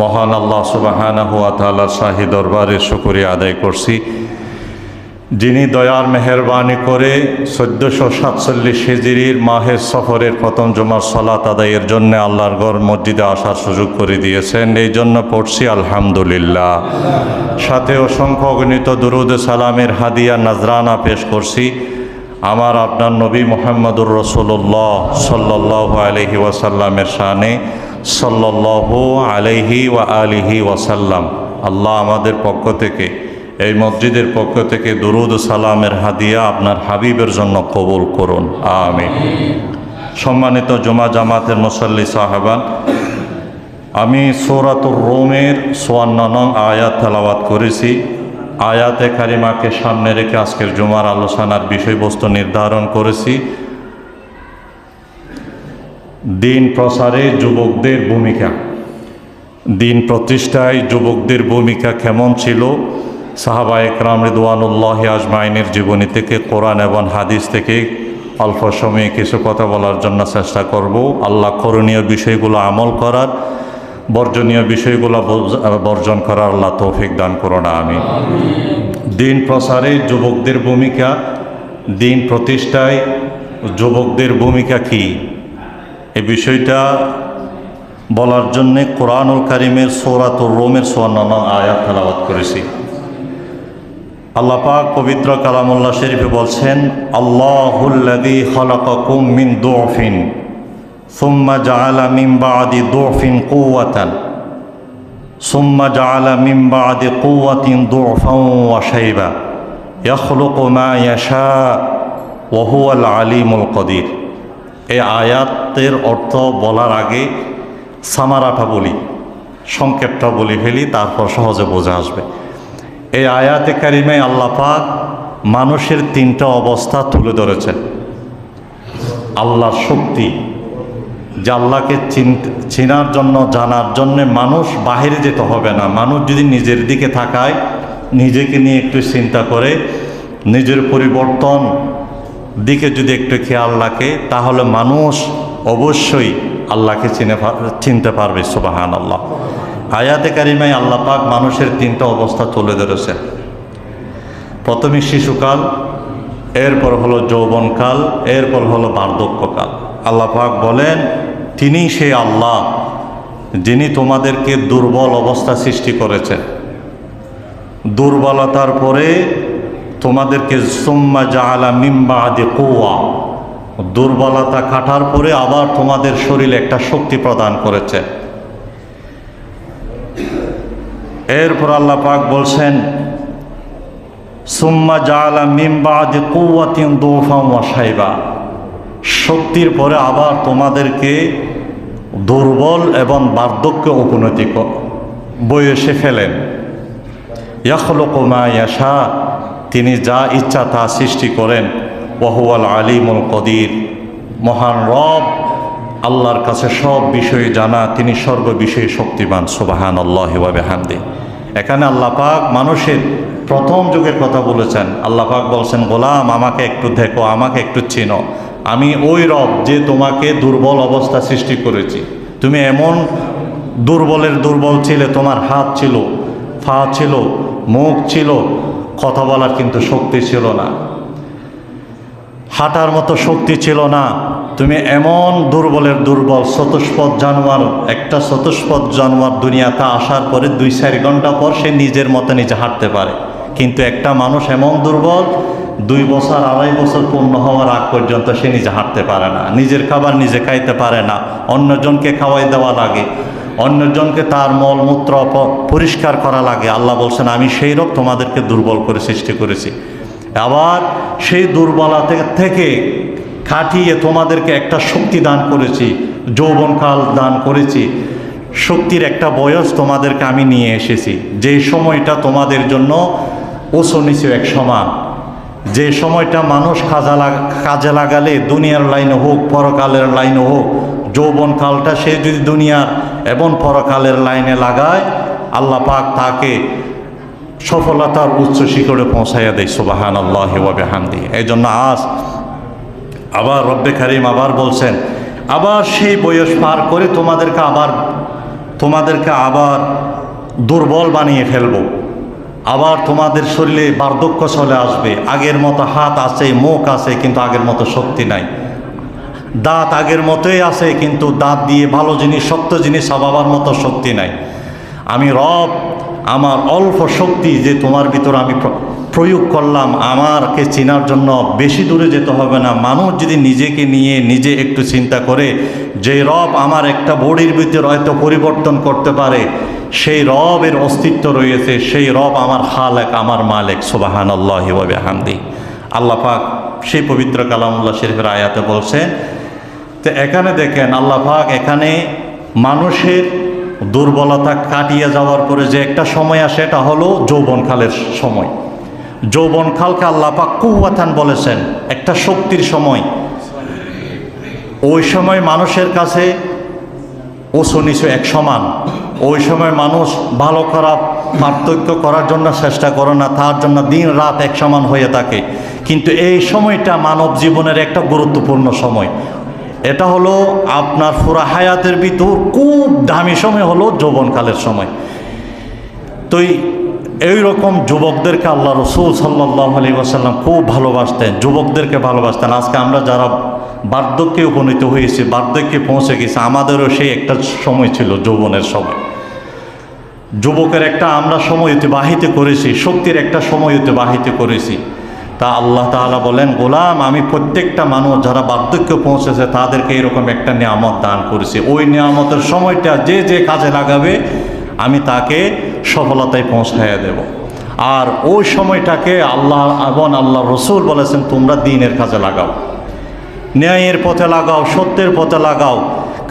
মহান আল্লাহ সুবাহানা হুয়া তালার শাহী দরবারে শুকরিয়া আদায় করছি। যিনি দয়ার মেহরবানি করে চোদ্দোশো সাতচল্লিশ হিজিরির মাহের সফরের প্রথম জমার সলাত আদায়ের জন্য আল্লাহর গড় মসজিদে আসার সুযোগ করে দিয়েছেন, এই জন্য পড়ছি আলহামদুলিল্লাহ। সাথে অসংখ্য অগণিত দুরুদ সালামের হাদিয়া নাজরানা পেশ করছি। আমার আপনার নবী মোহাম্মদুর রসুল্লাহ সাল্লাহ আলহি ওয়াসাল্লামের শানে সাল্লাহ আলহি ওয়া আলিহি ওয়াসাল্লাম। আল্লাহ আমাদের পক্ষ থেকে, এই মসজিদের পক্ষ থেকে দুরুদ সালামের হাদিয়া আপনার হাবিবের জন্য কবুল করুন। আমিন। সম্মানিত জমা জামাতের মুসল্লি সাহাবান আমি সৌরাতুর রোমের সোয়ান্ন নং আয়াত তেলাওয়াত করেছি। আয়াতে কারিমাকে সামনে রেখে আজকের জুমার আলোচনার বিষয়বস্তু নির্ধারণ করেছি। দিন প্রসারে যুবকদের ভূমিকা। দিন প্রতিষ্ঠায় যুবকদের ভূমিকা কেমন ছিল? সাহাবা একরাম রিদওয়ানুল্লাহ আজমাইনের জীবনী থেকে, কোরআন এবং হাদিস থেকে অল্প সময়ে কিছু কথা বলার জন্য চেষ্টা করব। আল্লাহ করণীয় বিষয়গুলো আমল করার, বর্জনীয় বিষয়গুলো বর্জ- বর্জন করার আল্লাহ তৌফিক দান করো না আমি দিন প্রসারে যুবকদের ভূমিকা, দিন প্রতিষ্ঠায় যুবকদের ভূমিকা কী? এই বিষয়টা বলার জন্যে কোরআনুল কারিমের সৌরাতুর রোমের সোয়ান্ন আয়াত তেলাওয়াত করেছি। আল্লাহ পবিত্র কালামুল্লাহ শরীফে বলছেন আল্লাহুল্লাদি খলাকাকুম মিন দুফিন, সুম্মা জাআলা মিন বাদি দুফিন কুওয়াতান, সুম্মা জাআলা মিন বাদি কুওয়াতিন দুফান ওয়া শাইবা, ইয়াখলুকু মা ইয়াশা ওয়া হুয়াল আলিমুল কদির। এই আয়াতের অর্থ বলার আগে সামারাটা বলি, সংক্ষেপটা বলি ফেলি, তারপর সহজে বোঝা আসবে। এই আয়াতে কারিমে আল্লাহ পাক মানুষের তিনটা অবস্থা তুলে ধরেছেন। আল্লাহর শক্তি, যে আল্লাহকে চিন- চেনার জন্য, জানার জন্যে মানুষ বাহিরে যেতে হবে না। মানুষ যদি নিজের দিকে থাকায় নিজেকে নিয়ে একটু চিন্তা করে, নিজের পরিবর্তন দিকে যদি একটু খেয়াল রাখে, তাহলে মানুষ অবশ্যই আল্লাহকে চিনে চিনতে পারবে সুবাহান আল্লাহ আয়াতে কারিমায় আল্লাহ পাক মানুষের তিনটা অবস্থা তুলে ধরেছে। প্রথমে শিশুকাল, এরপর হলো যৌবনকাল, এরপর হলো বার্ধক্যকাল। আল্লাহ পাক বলেন, তিনি সেই আল্লাহ, যিনি তোমাদেরকে দুর্বল অবস্থা সৃষ্টি করেছেন দুর্বলতার পরে তোমাদেরকে সুম্মা জাহালা মিম্বা আদি কৌয়া দুর্বলতা কাটার পরে আবার তোমাদের শরীরে একটা শক্তি প্রদান করেছে। এরপর আল্লাহ পাক বলছেন, সুম্মা জালা মিম্বা আদি কৌয়াতিন দোফাম ওয়াসাইবা শক্তির পরে আবার তোমাদেরকে দুর্বল এবং বার্ধক্য উপনতি বয়সে ফেলেন। ইয়াখলুকুমা ইয়াশা, তিনি যা ইচ্ছা তা সৃষ্টি করেন। ওয়াহুয়াল আলিমুল কদির। মহান রব, আল্লাহর কাছে সব বিষয়ে জানা, তিনি সর্ব বিষয়ে শক্তিমান সুবাহান আল্লাহ হামদি এখানে আল্লাহ পাক মানুষের প্রথম যুগের কথা বলেছেন। আল্লাহ পাক বলছেন, গোলাম, আমাকে একটু দেখো, আমাকে একটু চিনো। আমি ওই রব যে তোমাকে দুর্বল অবস্থা সৃষ্টি করেছি। তুমি এমন দুর্বলের দুর্বল ছিলে, তোমার হাত ছিল, পা ছিল, মুখ ছিল, কথা বলার কিন্তু শক্তি ছিল না। হাঁটার মতো শক্তি ছিল না। তুমি এমন দুর্বলের দুর্বল চতুষ্পদ জানোয়ার, একটা চতুষ্পদ জানোয়ার দুনিয়াতে আসার পরে দুই চার ঘণ্টা পর সে নিজের মতো নিজে হাঁটতে পারে। কিন্তু একটা মানুষ এমন দুর্বল, দুই বছর, আড়াই বছর পূর্ণ হওয়ার আগ পর্যন্ত সে নিজে হাঁটতে পারে না। নিজের খাবার নিজে খাইতে পারে না। অন্যজনকে খাওয়াই দেওয়া লাগে। অন্যজনকে তার মলমূত্র পরিষ্কার করা লাগে। আল্লাহ বলছেন, আমি সেই রোগ তোমাদেরকে দুর্বল করে সৃষ্টি করেছি। আবার সেই দুর্বলতা থেকে খাটিয়ে তোমাদেরকে একটা শক্তি দান করেছি, যৌবনকাল দান করেছি। শক্তির একটা বয়স তোমাদেরকে আমি নিয়ে এসেছি। যে সময়টা তোমাদের জন্য নিচু এক সমান। যে সময়টা মানুষ কাজা কাজে লাগালে দুনিয়ার লাইনে হোক, পরকালের লাইনে হোক, যৌবনকালটা সে যদি দুনিয়ার এবং পরকালের লাইনে লাগায়, আল্লাহ পাক তাকে সফলতার উচ্চ শিখরে পৌঁছাইয়া দেয় সুবাহান আল্লাহ হামদি এই জন্য আজ আবার রব্বে কারিম আবার বলছেন, আবার সেই বয়স পার করে তোমাদেরকে আবার তোমাদেরকে আবার দুর্বল বানিয়ে ফেলব। আবার তোমাদের শরীরে বার্ধক্য চলে আসবে। আগের মতো হাত আছে, মুখ আছে, কিন্তু আগের মতো শক্তি নাই। দাঁত আগের মতোই আছে, কিন্তু দাঁত দিয়ে ভালো জিনিস, শক্ত জিনিস চাবাবার মতো শক্তি নাই। আমি রব আমার অল্প শক্তি যে তোমার ভিতর আমি প্র- প্রয়োগ করলাম, আমারকে চেনার জন্য বেশি দূরে যেতে হবে না। মানুষ যদি নিজেকে নিয়ে নিজে একটু চিন্তা করে, যে রব আমার একটা বডির ভিতর হয়তো পরিবর্তন করতে পারে, সেই রবের অস্তিত্ব রয়েছে, সেই রব আমার খালেক, আমার মালেক সুবাহান আল্লাহ হামদি আল্লাহ সেই পবিত্র কালামুল্লাহ শরীফের আয়াতে বলছে, তো এখানে দেখেন, আল্লাহ পাক এখানে মানুষের দুর্বলতা কাটিয়ে যাওয়ার পরে যে একটা সময় আসে, এটা হলো যৌবনকালের সময়। যৌবনকালকে আল্লাহ পাক কুয়াথান বলেছেন, একটা শক্তির সময়। ওই সময় মানুষের কাছে উঁচু নিচু এক সমান। ওই সময় মানুষ ভালো খারাপ পার্থক্য করার জন্য চেষ্টা করে না, তার জন্য দিন রাত এক সমান হয়ে থাকে। কিন্তু এই সময়টা মানব জীবনের একটা গুরুত্বপূর্ণ সময়। এটা হলো আপনার ফুরা হায়াতের ভিতর খুব দামি সময় হলো যৌবনকালের সময়। তো এই রকম যুবকদেরকে আল্লাহ রসুল সাল্লাহ আলী ওসাল্লাম খুব ভালোবাসতেন, যুবকদেরকে ভালোবাসতেন। আজকে আমরা যারা বার্ধক্যে উপনীত হয়েছি, বার্ধক্যে পৌঁছে গেছি, আমাদেরও সেই একটা সময় ছিল যৌবনের সময়। যুবকের একটা আমরা সময় অতিবাহিত করেছি, শক্তির একটা সময় অতিবাহিত করেছি। তা আল্লাহ তাআলা বলেন, গোলাম, আমি প্রত্যেকটা মানুষ যারা বার্ধক্য পৌঁছেছে, তাদেরকে এরকম একটা নিয়ামত দান করেছি। ওই নিয়ামতের সময়টা যে যে কাজে লাগাবে, আমি তাকে সফলতায় পৌঁছাইয়া দেব। আর ওই সময়টাকে আল্লাহ এবং আল্লাহ রসুল বলেছেন, তোমরা দিনের কাজে লাগাও, ন্যায়ের পথে লাগাও, সত্যের পথে লাগাও।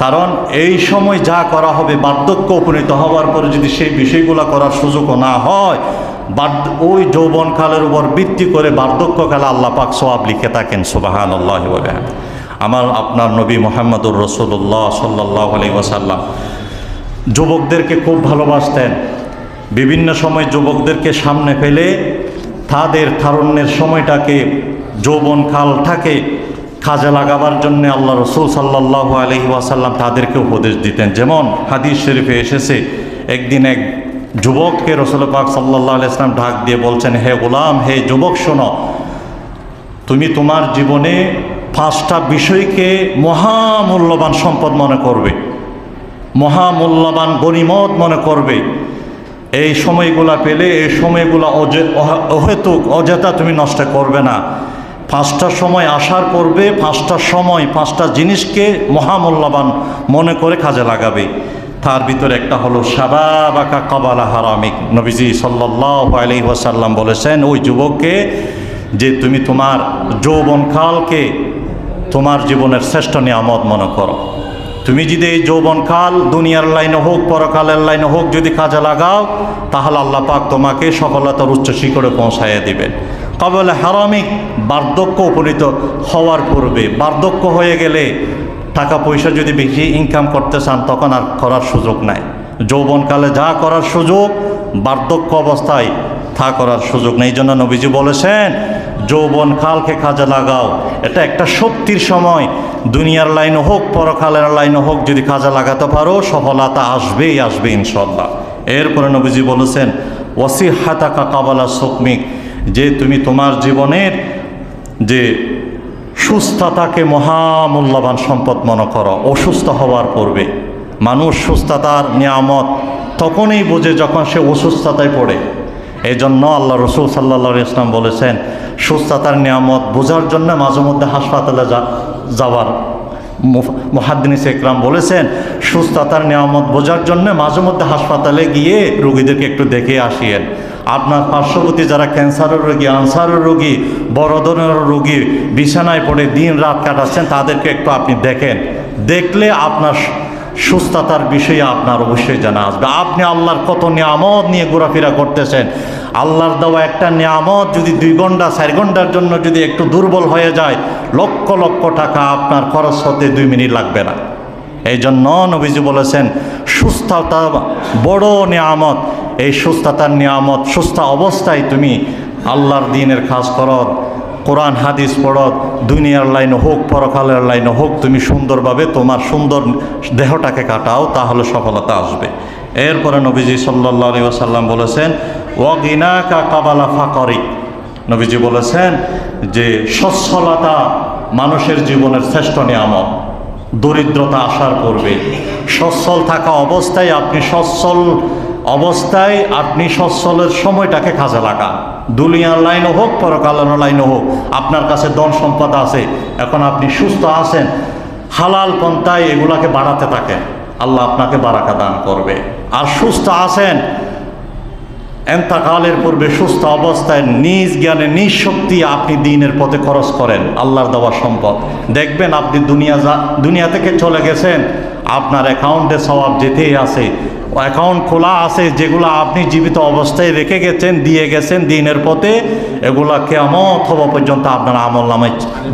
কারণ এই সময় যা করা হবে, বার্ধক্য উপনীত হওয়ার পরে যদি সেই বিষয়গুলো করার সুযোগও না হয় ওই যৌবন যৌবনকালের উপর ভিত্তি করে বার্ধক্যকালে আল্লাহ পাক সোয়াব লিখে থাকেন সুবাহান আল্লাহ আমার, আপনার নবী মোহাম্মদুর রসুল্লাহ সাল্লাহ আলী যুবকদেরকে খুব ভালোবাসতেন। বিভিন্ন সময় যুবকদেরকে সামনে ফেলে তাদের তারুণ্যের সময়টাকে যৌবনকালটাকে কাজে লাগাবার জন্য আল্লাহ রসুল সাল্লাহ আলহি ওয়াসাল্লাম তাদেরকে উপদেশ দিতেন। যেমন হাদিস শরীফে এসেছে, একদিন এক যুবককে রসুল পাক সাল্লাহ ইসলাম ঢাক দিয়ে বলছেন, হে গোলাম, হে যুবক, শোনো। তুমি তোমার জীবনে পাঁচটা বিষয়কে মহামূল্যবান সম্পদ মনে করবে। মহামূল্যবান গণিমত মনে করবে। এই সময়গুলা পেলে, এই সময়গুলা অহেতুক, অযথা তুমি নষ্ট করবে না। পাঁচটা সময় আসার করবে, পাঁচটা সময় পাঁচটা জিনিসকে মহামূল্যবান মনে করে কাজে লাগাবে। তার ভিতরে একটা হলো সাবাবাকা কবালা হারামিক। নবীজি সাল্লাহ আলি ওয়াসাল্লাম বলেছেন, ওই যুবককে যে তুমি তোমার যৌবনকালকে তোমার জীবনের শ্রেষ্ঠ নিয়ামত মনে করো। তুমি যদি এই যৌবনকাল দুনিয়ার লাইনে হোক, পরকালের লাইনে হোক যদি কাজে লাগাও, তাহলে আল্লাহ পাক তোমাকে সফলতার উচ্চ শিখরে পৌঁছাইয়া দিবেন। কবলে হারামিক বার্ধক্য উপনীত হওয়ার পূর্বে, বার্ধক্য হয়ে গেলে টাকা পয়সা যদি বেশি ইনকাম করতে চান, তখন আর করার সুযোগ নাই। যৌবনকালে যা করার সুযোগ, বার্ধক্য অবস্থায় তা করার সুযোগ নেই। জন্য নবীজি বলেছেন যৌবন কালকে কাজে লাগাও। এটা একটা শক্তির সময়। দুনিয়ার লাইনে হোক, পরকালের লাইনে হোক, যদি কাজে লাগাতে পারো, সফলতা আসবেই, আসবে ইনশাল্লাহ এরপরে নবীজি বলেছেন ওসি হাতাকা কাবালা সকমিক যে তুমি তোমার জীবনের যে সুস্থতাকে মহামূল্যবান সম্পদ মনে করো। অসুস্থ হওয়ার পূর্বে। মানুষ সুস্থতার নিয়ামত তখনই বোঝে যখন সে অসুস্থতায় পড়ে। এই জন্য আল্লাহ রসুল সাল্লা ইসলাম বলেছেন, সুস্থতার নিয়ামত বোঝার জন্য মাঝে মধ্যে হাসপাতালে যাওয়ার মহাদিনী একরাম বলেছেন, সুস্থতার নিয়ামত বোঝার জন্য মাঝে মধ্যে হাসপাতালে গিয়ে রুগীদেরকে একটু দেখে আসিয়েন। আপনার পার্শ্ববর্তী যারা ক্যান্সারের রোগী আনসারের রোগী, বড় ধরনের রোগীর বিছানায় পড়ে দিন রাত কাটাচ্ছেন, তাদেরকে একটু আপনি দেখেন। দেখলে আপনার সুস্থতার বিষয়ে আপনার অবশ্যই জানা আসবে। আপনি আল্লাহর কত নিয়ামত নিয়ে ঘোরাফেরা করতেছেন? আল্লাহর দেওয়া একটা নিয়ামত যদি দুই ঘণ্টা, চার ঘণ্টার জন্য যদি একটু দুর্বল হয়ে যায়, লক্ষ লক্ষ টাকা আপনার খরচ হতে দুই মিনিট লাগবে না। এই জন্য নবীজি বলেছেন, সুস্থতা বড় নিয়ামত। এই সুস্থতার নিয়ামত, সুস্থ অবস্থায় তুমি আল্লাহর দিনের কাজ করো। কোরআন, হাদিস পড়ো, দুনিয়ার লাইনে হোক, পরকালের লাইনে হোক, তুমি সুন্দরভাবে তোমার সুন্দর দেহটাকে কাটাও, তাহলে সফলতা আসবে। এরপরে নবীজি সাল্লাহ আলী আসাল্লাম বলেছেন ওয়াগিনা কা কাবালা ফাকরিক। নবীজি বলেছেন যে, সচ্ছলতা মানুষের জীবনের শ্রেষ্ঠ নিয়ামক দরিদ্রতা আসার পূর্বে সচ্ছল থাকা অবস্থায় আপনি সচ্ছল অবস্থায় আপনি সচ্ছলের সময়টাকে কাজে লাগান। দুনিয়ার লাইনও হোক, পরকালের লাইনও হোক, আপনার কাছে ধন সম্পদ আছে, এখন আপনি সুস্থ আছেন, হালাল পন্থায় এগুলাকে বাড়াতে থাকেন, আল্লাহ আপনাকে বারাকা দান করবে। আর সুস্থ আছেন, এন্তাকালের পূর্বে সুস্থ অবস্থায় নিজ জ্ঞানে, নিজ শক্তি আপনি দিনের পথে খরচ করেন, আল্লাহর দেওয়া সম্পদ। দেখবেন আপনি দুনিয়া যা দুনিয়া থেকে চলে গেছেন, আপনার অ্যাকাউন্টে সবাব যেতেই আছে অ্যাকাউন্ট খোলা আছে, যেগুলো আপনি জীবিত অবস্থায় রেখে গেছেন, দিয়ে গেছেন দিনের পথে, এগুলা কেমত হওয়া পর্যন্ত আপনার আমল নামে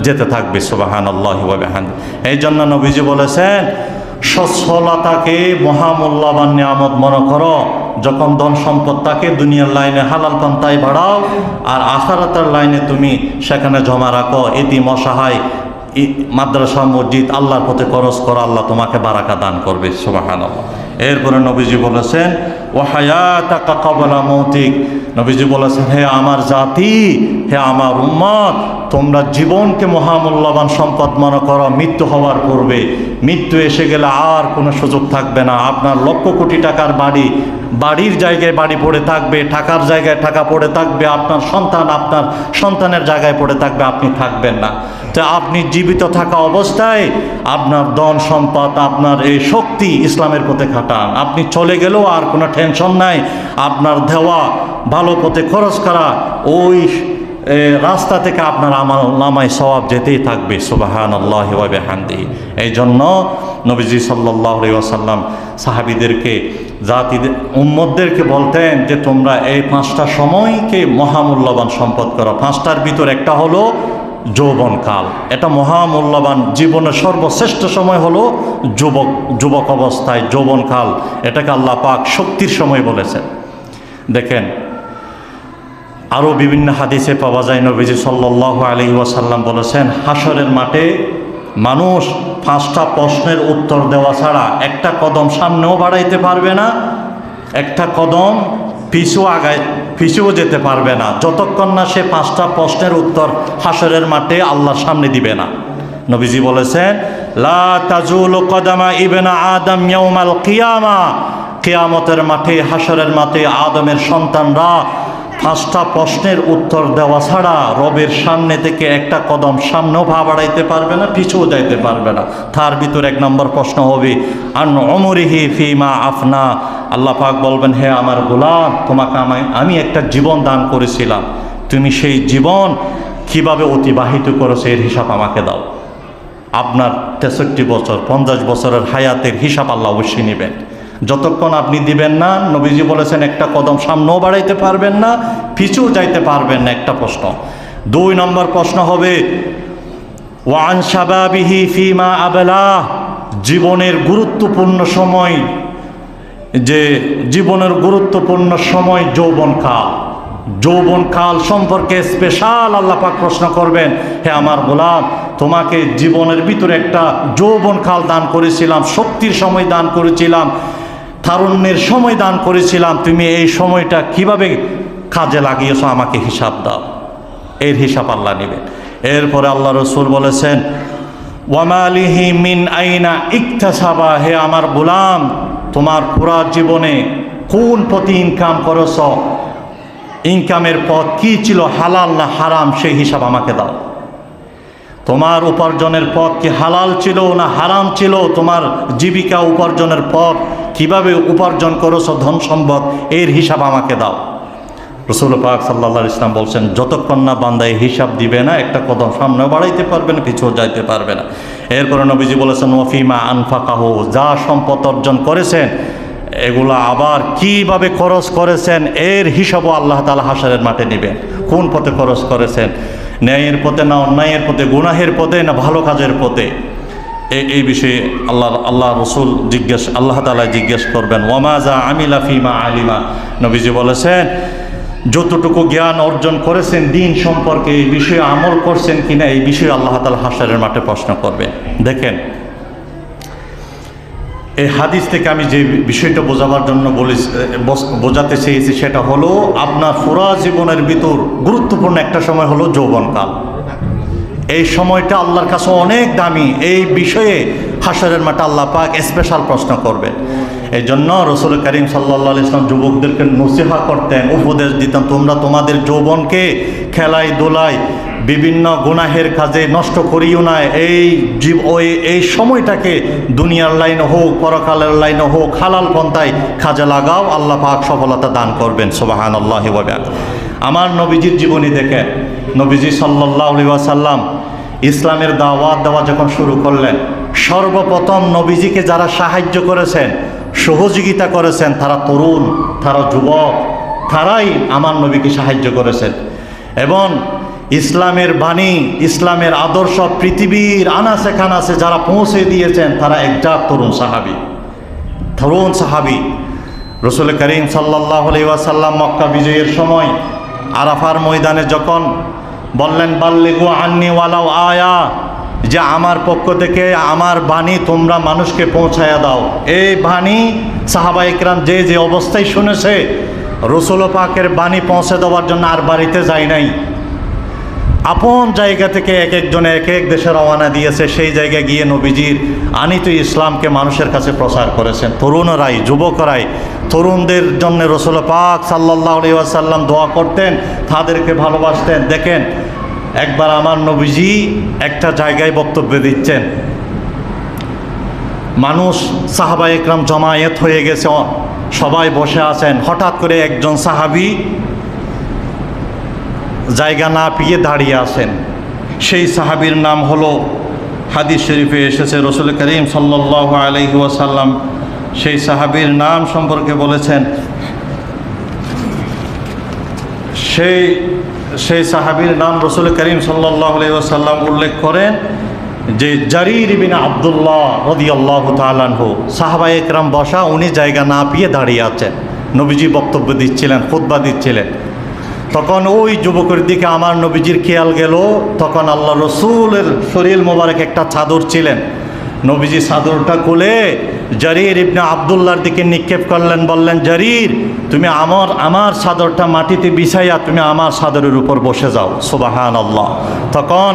যেতে থাকবে সুবাহান আল্লাহ হান এই জন্য নবীজি বলেছেন, সচ্ছলতাকে মহামূল্যবান নিয়ামত মনে করো, যখন ধন সম্পদ তাকে দুনিয়ার লাইনে হালাল পন্থায় বাড়াও, আর আখারাতের লাইনে তুমি সেখানে জমা রাখো এটি মশাহায় মাদ্রাসা, মসজিদ, আল্লাহর পথে খরচ করো, আল্লাহ তোমাকে বারাকা দান করবে সুবাহান এরপরে নবীজি বলেছেন ও হায়াতা কবলা মৌতিক। নবীজি বলেছেন, হে আমার জাতি, হে আমার উম্মত, তোমরা জীবনকে মহামূল্যবান সম্পদ মনে করো, মৃত্যু হওয়ার পূর্বে। মৃত্যু এসে গেলে আর কোনো সুযোগ থাকবে না। আপনার লক্ষ কোটি টাকার বাড়ি, বাড়ির জায়গায় বাড়ি পড়ে থাকবে, টাকার জায়গায় টাকা পড়ে থাকবে, আপনার সন্তান আপনার সন্তানের জায়গায় পড়ে থাকবে, আপনি থাকবেন না। তো আপনি জীবিত থাকা অবস্থায় আপনার ধন সম্পদ, আপনার এই শক্তি ইসলামের পথে খাটান। আপনি চলে গেলেও আর কোনো টেনশন নাই। আপনার দেওয়া ভালো পথে খরচ করা, ওই রাস্তা থেকে আপনার আমার নামায় সবাব যেতেই থাকবে। সুবাহান আল্লাহ হান্দি এই জন্য নবীজি সাল্লাহ ওয়াসাল্লাম সাহাবিদেরকে জাতিদের উম্মদদেরকে বলতেন যে তোমরা এই পাঁচটা সময়কে মহামূল্যবান সম্পদ করো। পাঁচটার ভিতর একটা হলো যৌবনকাল। এটা মহামূল্যবান জীবনের সর্বশ্রেষ্ঠ সময় হলো যুবক যুবক অবস্থায় যৌবনকাল। এটাকে আল্লাহ পাক শক্তির সময় বলেছেন। দেখেন আরও বিভিন্ন হাদিসে পাওয়া যায়, নবীজি সাল্লাহ আলী ওয়াসাল্লাম বলেছেন হাসরের মাঠে মানুষ পাঁচটা প্রশ্নের উত্তর দেওয়া ছাড়া একটা কদম সামনেও বাড়াইতে পারবে না, একটা কদম পিছু আগায় পিছুও যেতে পারবে না। যতক্ষণ না সে পাঁচটা প্রশ্নের উত্তর হাসরের মাঠে আল্লাহর সামনে দিবে না। নবীজি বলেছেন কদামা কিয়ামতের মাঠে, হাসরের মাঠে আদমের সন্তানরা পাঁচটা প্রশ্নের উত্তর দেওয়া ছাড়া রবের সামনে থেকে একটা কদম সামনেও ভা বাড়াইতে পারবে না, পিছুও যাইতে পারবে না। তার ভিতর এক নম্বর প্রশ্ন হবে, আন অমরিহি ফিমা আফনা? আল্লাহ পাক বলবেন, হে আমার গোলাম, তোমাকে আমায়, আমি একটা জীবন দান করেছিলাম। তুমি সেই জীবন কীভাবে অতিবাহিত করেছ এর হিসাব আমাকে দাও। আপনার তেষট্টি বছর, পঞ্চাশ বছরের হায়াতের হিসাব আল্লাহ অবশ্যই নেবেন। যতক্ষণ আপনি দিবেন না, নবীজি বলেছেন একটা কদম সামনেও বাড়াইতে পারবেন না, পিছু যাইতে পারবেন না, একটা প্রশ্ন। দুই নম্বর প্রশ্ন হবে, ওয়ান সাবাবিহি ফিমা আবেলা জীবনের গুরুত্বপূর্ণ সময়, যে জীবনের গুরুত্বপূর্ণ সময় যৌবনকাল যৌবনকাল সম্পর্কে স্পেশাল আল্লাপাক প্রশ্ন করবেন, হে আমার গোলাম, তোমাকে জীবনের ভিতরে একটা যৌবন যৌবনকাল দান করেছিলাম, শক্তির সময় দান করেছিলাম তারুণ্যের সময় দান করেছিলাম, তুমি এই সময়টা কীভাবে কাজে লাগিয়েছো আমাকে হিসাব দাও। এর হিসাব আল্লাহ নেবেন এরপরে আল্লাহ রসুল বলেছেন ওয়ামালিহি মিন আইনা ইকতাসাবা হে আমার গোলাম, তোমার পুরা জীবনে কোন পথে ইনকাম করেছ? ইনকামের পথ কি ছিল, হালাল না হারাম, সেই হিসাব আমাকে দাও। তোমার উপার্জনের পথ কি হালাল ছিল না হারাম ছিল? তোমার জীবিকা উপার্জনের পথ কীভাবে উপার্জন করেছ ধন সম্পদ? এর হিসাব আমাকে দাও। রসুল পাক সাল্লা ইসলাম বলছেন, যতক্ষণ না বান্দা এই হিসাব দিবে না, একটা কদম সামনেও বাড়াইতে পারবে না, পিছুও যাইতে পারবে না। এরপরে নবীজি বলেছেন ওফিমা আনফাকাহ যা সম্পদ অর্জন করেছেন, এগুলা আবার কীভাবে খরচ করেছেন, এর হিসাবও আল্লাহ তালা হাসারের মাঠে নেবেন কোন পথে খরচ করেছেন? ন্যায়ের পথে না অন্যায়ের পথে, গুনাহের পথে না ভালো কাজের পথে? এই বিষয়ে আল্লাহ আল্লাহ রসুল জিজ্ঞেস, আল্লাহ তালা জিজ্ঞেস করবেন ওয়ামাজা আমিলা ফিমা আলিমা? নবীজি বলেছেন, যতটুকু জ্ঞান অর্জন করেছেন, দিন সম্পর্কে এই বিষয়ে আমল করছেন কিনা, এই বিষয়ে আল্লাহ তালা হাসারের মাঠে প্রশ্ন করবেন। দেখেন এই হাদিস থেকে আমি যে বিষয়টা বোঝাবার জন্য বলে বোঝাতে চেয়েছি সেটা হলো, আপনার পুরা জীবনের ভিতর গুরুত্বপূর্ণ একটা সময় হলো যৌবনকাল। এই সময়টা আল্লাহর কাছে অনেক দামি। এই বিষয়ে হাসরের মাঠে আল্লাহ পাক স্পেশাল প্রশ্ন করবেন। এই জন্য রসুল করিম সাল্লা ইসলাম যুবকদেরকে নসিহা করতেন, উপদেশ দিতেন, তোমরা তোমাদের যৌবনকে খেলায় দোলায় বিভিন্ন গুনাহের কাজে নষ্ট করিও না। এই জীব ওই এই সময়টাকে দুনিয়ার লাইনে হোক, পরকালের লাইনে হোক, হালাল পন্থায় কাজে লাগাও, আল্লাহ পাক সফলতা দান করবেন। সোবাহান আল্লাহ আমার নবীজির জীবনী দেখে নবীজি সাল্লাহ সাল্লাম ইসলামের দাওয়াত দেওয়া যখন শুরু করলেন, সর্বপ্রথম নবীজিকে যারা সাহায্য করেছেন, সহযোগিতা করেছেন, তারা তরুণ, তারা যুবক, তারাই আমার নবীকে সাহায্য করেছেন। এবং ইসলামের বাণী, ইসলামের আদর্শ পৃথিবীর আনাসে খানাসে যারা পৌঁছে দিয়েছেন, তারা একজাত তরুণ সাহাবি। তরুণ সাহাবি। রসুল করিম সাল্লাহ মক্কা বিজয়ের সময় আরাফার ময়দানে যখন বললেন, বাল্লিগু আন্নি ওয়ালাও আয়া যে আমার পক্ষ থেকে আমার বাণী তোমরা মানুষকে পৌঁছায়া দাও। এই বাণী সাহাবা ইকরাম যে যে অবস্থায় শুনেছে, রসুল পাকের বাণী পৌঁছে দেওয়ার জন্য আর বাড়িতে যায় নাই। আপন জায়গা থেকে এক একজনে এক এক দেশে রওনা দিয়েছে, সেই জায়গায় গিয়ে নবীজির আনিত ইসলামকে মানুষের কাছে প্রচার করেছেন। তরুণরাই, যুবকরাই, তরুণদের জন্য রসুল পাক সাল্লাহ সাল্লাম দোয়া করতেন, তাদেরকে ভালোবাসতেন। দেখেন, একবার আমার নবীজি একটা জায়গায় বক্তব্য দিচ্ছেন। মানুষ সাহাবা একরাম জমায়েত হয়ে গেছে, সবাই বসে আছেন। হঠাৎ করে একজন সাহাবি জায়গা না পেয়ে দাঁড়িয়ে আসেন সেই সাহাবির নাম হলো হাদিস শরীফে এসেছে, রসুল করিম সাল্লাহ আলহি ওয়াসাল্লাম। সেই সাহাবির নাম সম্পর্কে বলেছেন, সেই সেই সাহাবির নাম রসুল করিম সাল্লাহ আলহি ওয়াসাল্লাম উল্লেখ করেন যে জারির বিন আবদুল্লাহ রদি আল্লাহ তালানহু সাহাবা একরাম বসা, উনি জায়গা না পেয়ে দাঁড়িয়ে আছেন। নবীজি বক্তব্য দিচ্ছিলেন খুদ্া দিচ্ছিলেন। তখন ওই যুবকের দিকে আমার নবীজির খেয়াল গেল। তখন আল্লাহ রসুলের শরীর মোবারক একটা চাদর ছিলেন। নবীজি চাদরটা খুলে জারির ইবনে আবদুল্লার দিকে নিক্ষেপ করলেন, বললেন, জারির, তুমি আমার আমার চাদরটা মাটিতে বিছাইয়া তুমি আমার চাদরের উপর বসে যাও। সুবাহান আল্লাহ তখন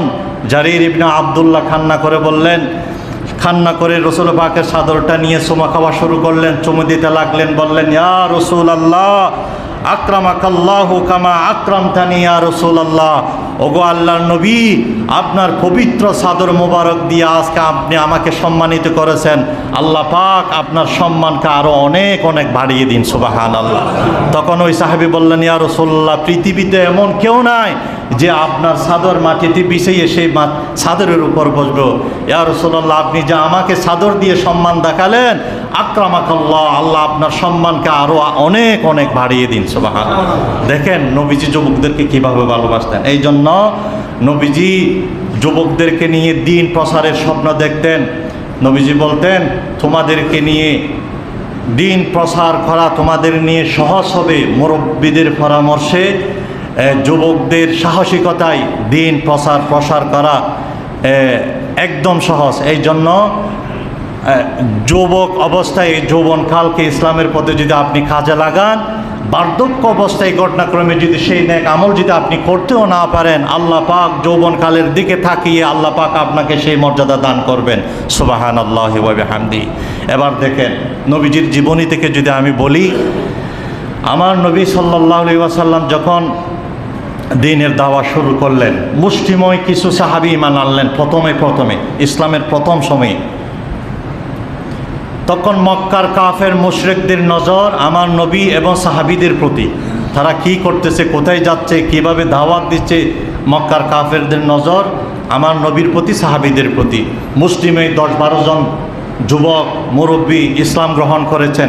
জারির ইবনে আবদুল্লাহ খান্না করে বললেন, খান্না করে রসুল পাকের চাদরটা নিয়ে চুমা খাওয়া শুরু করলেন, চুমু দিতে লাগলেন, বললেন, ইয়া রসুল আল্লাহ আক্রামাকাল্লাহু কামা আকরাম তানিয়া রসোল্লাহ ওগো আল্লাহর নবী, আপনার পবিত্র সাদর মোবারক দিয়ে আজকে আপনি আমাকে সম্মানিত করেছেন। আল্লাহ পাক আপনার সম্মানকে আরও অনেক অনেক বাড়িয়ে দিন সুবাহান আল্লাহ তখন ওই সাহেবী বললেন, ইয়া রসুল্লাহ পৃথিবীতে এমন কেউ নাই যে আপনার সাদর মাটিতে বিছিয়ে সেই সাদরের উপর বসবো। ইয়া রসুল্লাহ আপনি যে আমাকে সাদর দিয়ে সম্মান দেখালেন, আক্রামাকাল্লাহ, আল্লাহ আপনার সম্মানকে আরও অনেক অনেক বাড়িয়ে দিন সুবাহান দেখেন, নবীজি যুবকদেরকে কীভাবে ভালোবাসতেন। এই জন্য নবীজি যুবকদেরকে নিয়ে দিন প্রসারের স্বপ্ন দেখতেন। নবীজি বলতেন, তোমাদেরকে নিয়ে দিন প্রসার করা তোমাদের নিয়ে সহজ হবে। মুরব্বীদের পরামর্শে যুবকদের সাহসিকতায় দিন প্রসার প্রসার করা একদম সহজ। এই জন্য যুবক অবস্থায় যৌবনকালকে ইসলামের পথে যদি আপনি কাজে লাগান, বার্ধক্য অবস্থায় ঘটনাক্রমে যদি সেই নেক আমল যদি আপনি করতেও না পারেন, আল্লাহ পাক যৌবনকালের দিকে থাকিয়ে আল্লাহ পাক আপনাকে সেই মর্যাদা দান করবেন। সুবাহান আল্লাহ হামদি এবার দেখেন, নবীজির জীবনী থেকে যদি আমি বলি, আমার নবী সাল্লাহ আলি ওয়াসাল্লাম যখন দিনের দাওয়া শুরু করলেন। মুষ্টিময় কিছু সাহাবি ইমান আনলেন প্রথমে প্রথমে, ইসলামের প্রথম সময়ে। তখন মক্কার কাফের মুশরেকদের নজর আমার নবী এবং সাহাবিদের প্রতি। তারা কি করতেছে, কোথায় যাচ্ছে, কীভাবে দাওয়াত দিচ্ছে, মক্কার কাফেরদের নজর আমার নবীর প্রতি, সাহাবিদের প্রতি। মুসলিমে দশ বারো জন যুবক, মুরব্বী ইসলাম গ্রহণ করেছেন।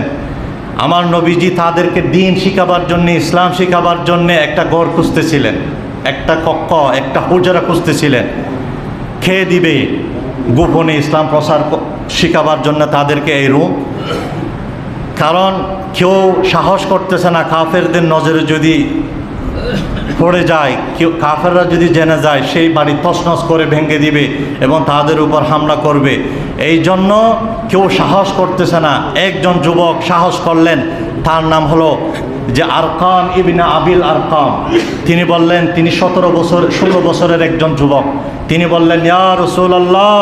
আমার নবীজি তাদেরকে দিন শিখাবার জন্যে, ইসলাম শিখাবার জন্যে একটা ঘর খুঁজতেছিলেন। একটা কক্ষ, একটা হুজারা খুঁজতেছিলেন। খেয়ে দিবে, গোপনে ইসলাম প্রসার শিখাবার জন্য তাদেরকে এই রুম। কারণ কেউ সাহস করতেছে না, কাফেরদের নজরে যদি পড়ে যায়, কেউ কাফেররা যদি জেনে যায়, সেই বাড়ি তছনছ করে ভেঙে দিবে এবং তাদের উপর হামলা করবে। এই জন্য কেউ সাহস করতেছে না। একজন যুবক সাহস করলেন, তার নাম হলো যে আরকাম ইবিনা আবিল আরকাম। তিনি বললেন, তিনি সতেরো বছর, ষোলো বছরের একজন যুবক। তিনি বললেন, ইয়া রসুল্লাহ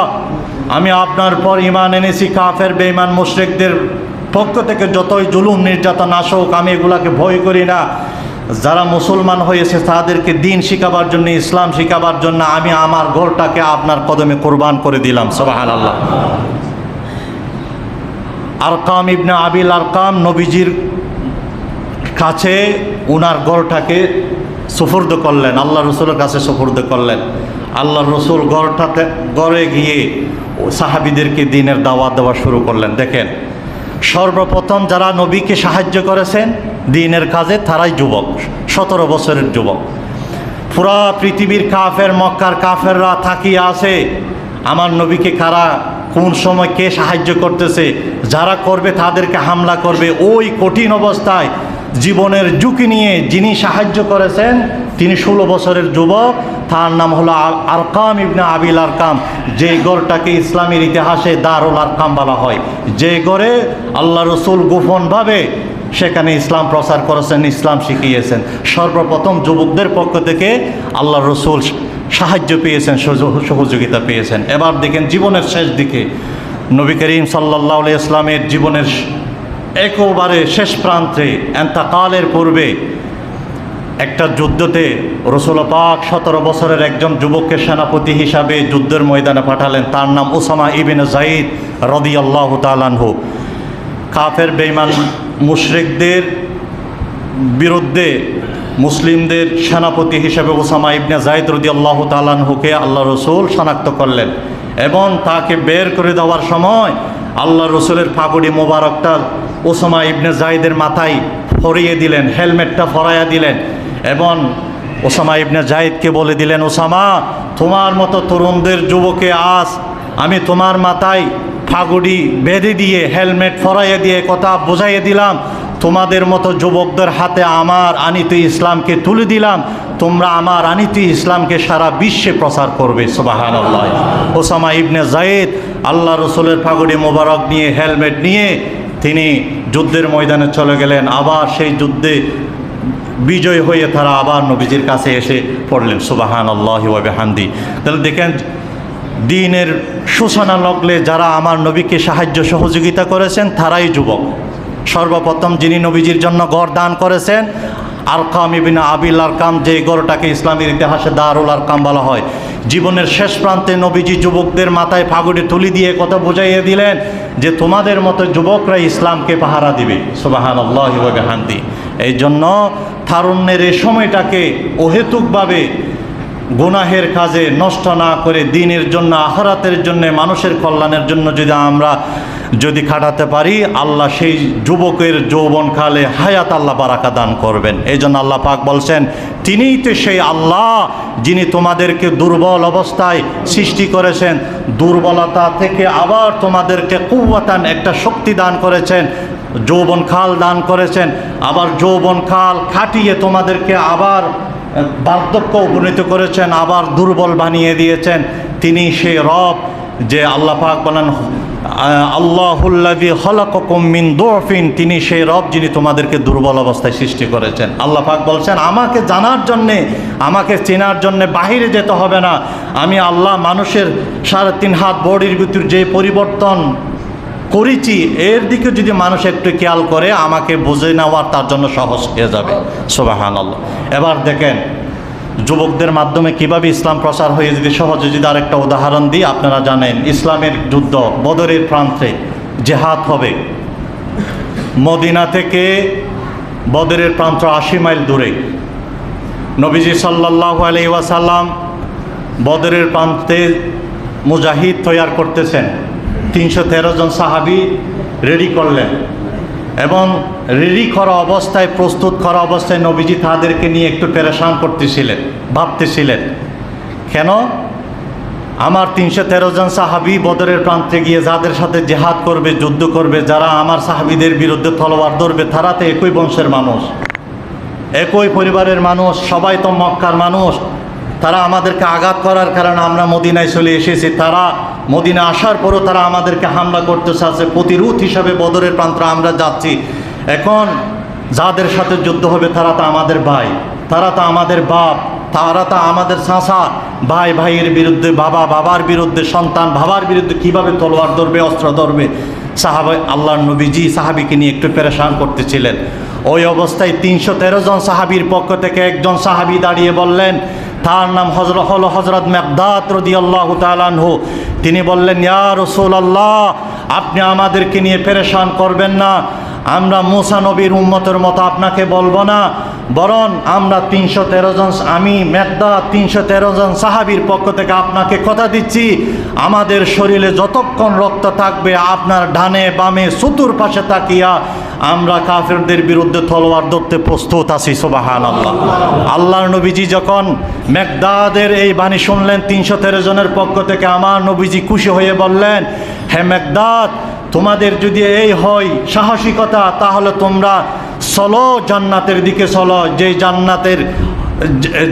আমি আপনার পর ইমান এনেছি, কাফের, বেঈমান, মুশরিকদের পক্ষ থেকে যতই জুলুম, নির্যাতন আসুক, আমি এগুলাকে ভয় করি না। যারা মুসলমান হয়েছে তাদেরকে দিন শিখাবার জন্য, ইসলাম শিখাবার জন্য আমি আমার ঘরটাকে আপনার কদমে কোরবান করে দিলাম সবাহান আল্লাহ আরকাম ইবনে আবিল আরকাম নবীজির কাছে উনার গড়টাকে সুফর্দ করলেন, আল্লাহ রসুলের কাছে সুফর্দ করলেন। আল্লাহ রসুল গড়টাতে গড়ে গিয়ে সাহাবিদেরকে দিনের দাওয়াত দেওয়া শুরু করলেন, দেখেন। সর্বপ্রথম যারা নবীকে সাহায্য করেছেন দিনের কাজে, তারাই যুবক, সতেরো বছরের যুবক। পুরা পৃথিবীর কাফের, মক্কার কাফেররা থাকিয়ে আছে, আমার নবীকে কারা, কোন সময় কে সাহায্য করতেছে, যারা করবে তাদেরকে হামলা করবে, ওই কঠিন অবস্থায় জীবনের ঝুঁকি নিয়ে যিনি সাহায্য করেছেন, তিনি ষোলো বছরের যুবক। তার নাম হলো আরকাম ইবনে আবিল আরকাম। যে গড়টাকে ইসলামের ইতিহাসে দারুল আরকাম বলা হয়। যে গড়ে আল্লাহ রসুল গোপনভাবে সেখানে ইসলাম প্রচার করেছেন, ইসলাম শিখিয়েছেন। সর্বপ্রথম যুবকদের পক্ষ থেকে আল্লাহ রসুল সাহায্য পেয়েছেন সহযোগ- সহযোগিতা পেয়েছেন। এবার দেখেন জীবনের শেষ দিকে। নবী করিম সাল্লাহ ইসলামের জীবনের একেবারে শেষ প্রান্তে এন্তাকালের পূর্বে একটা যুদ্ধতে রসুল পাক সতেরো বছরের একজন যুবককে সেনাপতি হিসাবে যুদ্ধের ময়দানে পাঠালেন। তার নাম ওসামা ইবিন জাইদ রদি আল্লাহ তালানহু কাফের বেইমান মুশরিকদের বিরুদ্ধে মুসলিমদের সেনাপতি হিসেবে ওসামা ইবনে জাইদ রদি আল্লাহ তালানহুকে আল্লাহ রসুল শনাক্ত করলেন এবং তাকে বের করে দেওয়ার সময় আল্লাহ রসুলের ফাগুড়ি মোবারকটা ওসমা ইবনে জাহিদের মাথায় ফরিয়ে দিলেন, হেলমেটটা ফরাইয়া দিলেন এবং ওসামা ইবনে জাহিদকে বলে দিলেন, ওসামা, তোমার মতো তরুণদের, যুবকে আস আমি তোমার মাথায় ফাগুড়ি বেঁধে দিয়ে, হেলমেট ফরাইয়ে দিয়ে কথা বোঝাইয়ে দিলাম। তোমাদের মতো যুবকদের হাতে আমার আনিত ইসলামকে তুলে দিলাম। তোমরা আমার আনিত ইসলামকে সারা বিশ্বে প্রচার করবে সুবাহান আল্লাহ ওসামা ইবনে জায়েদ আল্লাহ রসুলের ফাগুড়ি মোবারক নিয়ে, হেলমেট নিয়ে তিনি যুদ্ধের ময়দানে চলে গেলেন। আবার সেই যুদ্ধে বিজয় হয়ে তারা আবার নবীজির কাছে এসে পড়লেন সুবাহান আল্লাহ হান্দি তাহলে দেখেন, দিনের সূচনা লগলে যারা আমার নবীকে সাহায্য সহযোগিতা করেছেন, তারাই যুবক। সর্বপ্রথম যিনি নবীজির জন্য গড় দান করেছেন, আরকাম ইবিন আবিল আরকাম, যে গড়টাকে ইসলামের ইতিহাসে দারুল আরকাম বলা হয়। জীবনের শেষ প্রান্তে নবীজি যুবকদের মাথায় ফাগুড়ি তুলি দিয়ে কথা বুঝাইয়ে দিলেন যে, তোমাদের মতো যুবকরা ইসলামকে পাহারা দিবে। সুবাহান আল্লাহ হান্দি এই জন্য তারুণ্যের এই সময়টাকে অহেতুকভাবে গুনাহের কাজে নষ্ট না করে দিনের জন্য আহরাতের জন্য, মানুষের কল্যাণের জন্য যদি আমরা যদি খাটাতে পারি, আল্লাহ সেই যুবকের যৌবনকালে হায়াত আল্লাহ বারাকা দান করবেন। এই জন্য আল্লাহ পাক বলছেন, তিনিই তো সেই আল্লাহ যিনি তোমাদেরকে দুর্বল অবস্থায় সৃষ্টি করেছেন। দুর্বলতা থেকে আবার তোমাদেরকে কুয়াতান একটা শক্তি দান করেছেন, যৌবন খাল দান করেছেন। আবার যৌবন খাল খাটিয়ে তোমাদেরকে আবার বার্ধক্য উপনীত করেছেন, আবার দুর্বল বানিয়ে দিয়েছেন। তিনি সে রব যে আল্লাহ পাক বলেন আল্লাহুল্লাদি হলাকুম মিন দোফিন, তিনি সেই রব যিনি তোমাদেরকে দুর্বল অবস্থায় সৃষ্টি করেছেন। আল্লাহ পাক বলছেন, আমাকে জানার জন্যে, আমাকে চেনার জন্যে বাহিরে যেতে হবে না। আমি আল্লাহ মানুষের সাড়ে তিন হাত বডির ভিতর যে পরিবর্তন করেছি, এর দিকে যদি মানুষ একটু খেয়াল করে, আমাকে বুঝে নেওয়ার তার জন্য সহজ হয়ে যাবে। সোবাহান আল্লাহ এবার দেখেন যুবকদের মাধ্যমে কীভাবে ইসলাম প্রচার হয়ে যদি সহজে যদি আরেকটা উদাহরণ দিই, আপনারা জানেন, ইসলামের যুদ্ধ বদরের প্রান্তে জেহাদ হবে। মদিনা থেকে বদরের প্রান্ত আশি মাইল দূরে। নবীজি সাল্লাহ আলি ওয়াসাল্লাম বদরের প্রান্তে মুজাহিদ তৈয়ার করতেছেন। তিনশো তেরো জন সাহাবি রেডি করলেন এবং রেডি করা অবস্থায়, প্রস্তুত করা অবস্থায় নবীজি তাদেরকে নিয়ে একটু পেরেশান করতেছিলেন, ভাবতেছিলেন, কেন? আমার তিনশো তেরো জন সাহাবি বদরের প্রান্তে গিয়ে যাদের সাথে জেহাদ করবে, যুদ্ধ করবে, যারা আমার সাহাবিদের বিরুদ্ধে তলোয়ার ধরবে, তারা তো একই বংশের মানুষ। একই পরিবারের মানুষ, সবাই তো মক্কার মানুষ। তারা আমাদেরকে আঘাত করার কারণে আমরা মদিনায় চলে এসেছি। তারা মদিনা আসার পরও তারা আমাদেরকে হামলা করতে চাচ্ছে প্রতিরোধ হিসাবে বদরের প্রান্ত আমরা যাচ্ছি। এখন যাদের সাথে যুদ্ধ হবে, তারা তো আমাদের ভাই, তারা তো আমাদের বাপ, তারা তো আমাদের চাষা ভাই ভাইয়ের বিরুদ্ধে, বাবা বাবার বিরুদ্ধে, সন্তান বাবার বিরুদ্ধে কীভাবে তলোয়ার ধরবে, অস্ত্র ধরবে? সাহাবা আল্লাহ নবীজি সাহাবিকে নিয়ে একটু পেরেশান করতেছিলেন। ওই অবস্থায় তিনশো তেরো জন সাহাবির পক্ষ থেকে একজন সাহাবি দাঁড়িয়ে বললেন, তার নাম হজরত হল হজরত মেকদাত রদি আল্লাহ তালানহু তিনি বললেন, ইয়া রসুল আল্লাহ আপনি আমাদেরকে নিয়ে পেরেশান করবেন না। আমরা মোসা নবীর উম্মতের মতো আপনাকে বলব না, বরং আমরা তিনশো তেরো জন আমি মেঘদা তিনশো তেরো জন সাহাবির পক্ষ থেকে আপনাকে কথা দিচ্ছি। আমাদের শরীরে যতক্ষণ রক্ত থাকবে, আপনার ডানে বামে চতুর পাশে তাকিয়া আমরা কাফেরদের বিরুদ্ধে তলোয়ার ধরতে প্রস্তুত আছি সোবাহান আল্লাহ আল্লাহর নবীজি যখন মেঘদাদের এই বাণী শুনলেন, তিনশো তেরো জনের পক্ষ থেকে আমার নবীজি খুশি হয়ে বললেন, হে মেঘদাদ তোমাদের যদি এই হয় সাহসিকতা, তাহলে তোমরা চলো জান্নাতের দিকে চলো, যেই জান্নাতের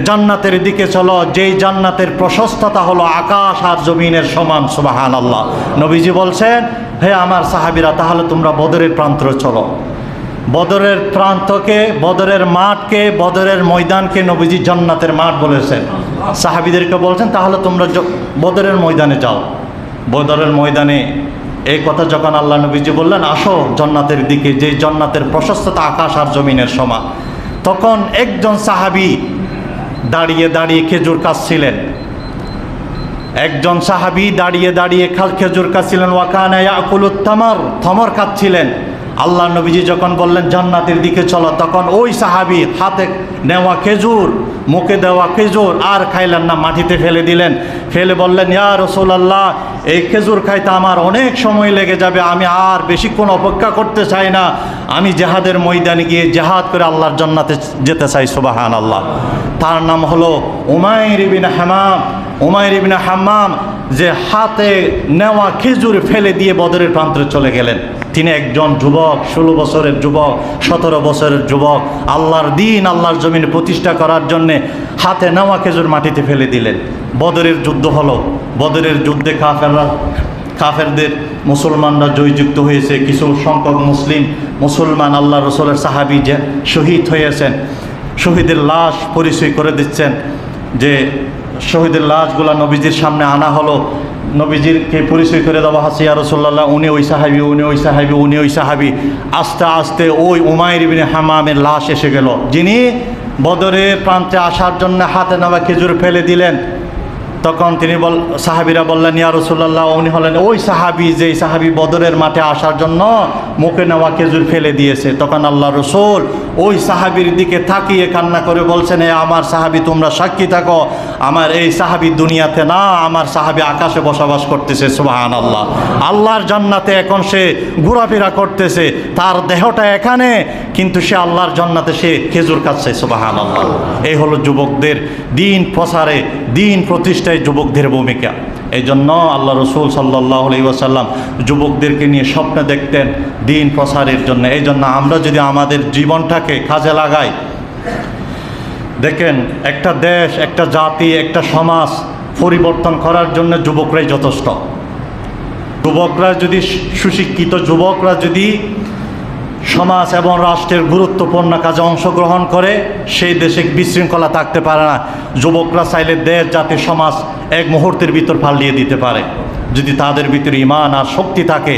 জান্নাতের দিকে চলো, যেই জান্নাতের প্রশস্ততা হলো আকাশ আর জমিনের সমান সুবাহান আল্লাহ নবীজি বলছেন, হে আমার সাহাবিরা, তাহলে তোমরা বদরের প্রান্তরে চলো। বদরের প্রান্তকে, বদরের মাঠকে, বদরের ময়দানকে নবীজি জান্নাতের মাঠ বলেছেন। সাহাবিদেরকে বলছেন, তাহলে তোমরা বদরের ময়দানে যাও। বদরের ময়দানে এই কথা যখন আল্লাহ নবীজি বললেন, আসো জন্নাতের দিকে, যে জন্নাতের প্রশস্ততা আকাশ আর জমিনের সমান। তখন একজন সাহাবি দাঁড়িয়ে দাঁড়িয়ে খেজুর কাটছিলেন একজন সাহাবি দাঁড়িয়ে দাঁড়িয়ে খাল খেজুর কাটছিলেন ওয়াকানা ইয়াকুলুত তামার, থমর কাটছিলেন আল্লাহ নবীজি যখন বললেন, জান্নাতের দিকে চলো, তখন ওই সাহাবি হাতে নেওয়া খেজুর, মুখে দেওয়া খেজুর আর খাইলেন না, মাটিতে ফেলে দিলেন। ফেলে বললেন, ইয়া রসুলাল্লাহ এই খেজুর খাইতে আমার অনেক সময় লেগে যাবে, আমি আর বেশিক্ষণ অপেক্ষা করতে চাই না। আমি জেহাদের ময়দানে গিয়ে জেহাদ করে আল্লাহর জন্নাতে যেতে চাই সুবাহান আল্লাহ তার নাম হলো উমাইর ইবিন হামাম। উমাইর ইবিন হাম্মাম যে হাতে নেওয়া খেজুর ফেলে দিয়ে বদরের প্রান্তরে চলে গেলেন। তিনি একজন যুবক, ষোলো বছরের যুবক, সতেরো বছরের যুবক। আল্লাহর দিন, আল্লাহর জমিনে প্রতিষ্ঠা করার জন্যে হাতে নেওয়া খেজুর মাটিতে ফেলে দিলেন। বদরের যুদ্ধ হলো। বদরের যুদ্ধে কাফেররা, কাফেরদের মুসলমানরা জয়যুক্ত হয়েছে। কিছু সংখ্যক মুসলিম, মুসলমান আল্লাহ রসুলের সাহাবি যে শহীদ হয়েছেন, শহীদের লাশ পরিচয় করে দিচ্ছেন যে শহীদের লাশগুলা নবীজির সামনে আনা হলো। নবীজিরকে পরিচয় করে দেওয়া হাসি রসোল্লাহ উনি ওই সাহাবি, উনি ওই সাহাবি, উনি ওই সাহাবি। আস্তে আস্তে ওই উমায়ের বিন হামামের লাশ এসে গেল। যিনি বদরের প্রান্তে আসার জন্য হাতে নেওয়া খেজুর ফেলে দিলেন, তখন তিনি বল, সাহাবিরা বললেন, ইয়া রসুল্লাহ উনি হলেন ওই সাহাবি যে সাহাবি বদরের মাঠে আসার জন্য মুখে নেওয়া খেজুর ফেলে দিয়েছে। তখন আল্লাহ রসুল ওই সাহাবির দিকে তাকিয়ে কান্না করে বলছেন, এ আমার সাহাবি, তোমরা সাক্ষী থাকো। আমার এই সাহাবি দুনিয়াতে না, আমার সাহাবি আকাশে বসবাস করতেছে সুবাহান আল্লাহ আল্লাহর জান্নাতে এখন সে ঘোরাফেরা করতেছে, তার দেহটা এখানে, কিন্তু সে আল্লাহর জান্নাতে সে খেজুর খাচ্ছে সুবাহান আল্লাহ এই হলো যুবকদের দিন প্রসারে, দিন প্রতিষ্ঠায় যুবকদের ভূমিকা। এই জন্য আল্লাহ রসুল সাল্লাহ ওসাল্লাম যুবকদেরকে নিয়ে স্বপ্ন দেখতেন দিন প্রসারের জন্য। এই জন্য আমরা যদি আমাদের জীবনটাকে কাজে লাগাই, দেখেন একটা দেশ, একটা জাতি, একটা সমাজ পরিবর্তন করার জন্য যুবকরাই যথেষ্ট। যুবকরা যদি সুশিক্ষিত, যুবকরা যদি সমাজ এবং রাষ্ট্রের গুরুত্বপূর্ণ কাজে অংশগ্রহণ করে সেই দেশে বিশৃঙ্খলা থাকতে পারে না। যুবকরা চাইলে দেশ, জাতি, সমাজ এক মুহূর্তের ভিতর পাল্টিয়ে দিতে পারে। যদি তাদের ভিতরে ইমান আর শক্তি থাকে,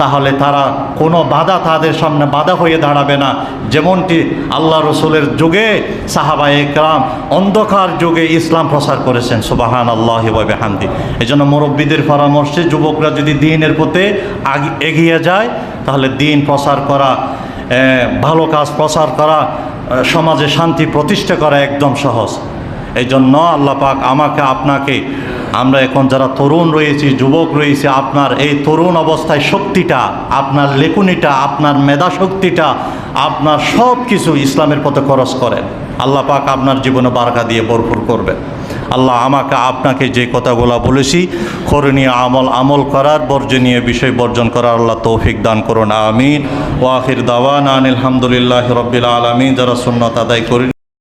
তাহলে তারা কোনো বাধা তাদের সামনে বাধা হয়ে দাঁড়াবে না। যেমনটি আল্লাহ রসুলের যুগে সাহাবা একরাম অন্ধকার যুগে ইসলাম প্রচার করেছেন সুবাহান আল্লাহ হামদি এই জন্য মুরব্বীদের পরামর্শে যুবকরা যদি দিনের পথে এগিয়ে যায় তাহলে দিন প্রচার করা ভালো কাজ প্রচার করা সমাজে শান্তি প্রতিষ্ঠা করা একদম সহজ। এই জন্য আল্লাহ পাক আমাকে, আপনাকে, আমরা এখন যারা তরুণ রয়েছি, যুবক রয়েছি, আপনার এই তরুণ অবস্থায় শক্তিটা, আপনার লেকুনিটা আপনার মেধা শক্তিটা আপনার সব কিছু ইসলামের পথে খরচ করেন। আল্লাহ পাক আপনার জীবনে বারকা দিয়ে ভরপুর করবেন। আল্লাহ আমাকে, আপনাকে যে কথাগুলো বলেছি করণীয় আমল আমল করার, বর্জনীয় বিষয় বর্জন করার আল্লাহ তৌফিক দান করুন, আমিন। ওয়াখির দাওয়ান আনিল আলহামদুলিল্লাহ রবিল আলমিন, যারা সুন্নত আদায় করেন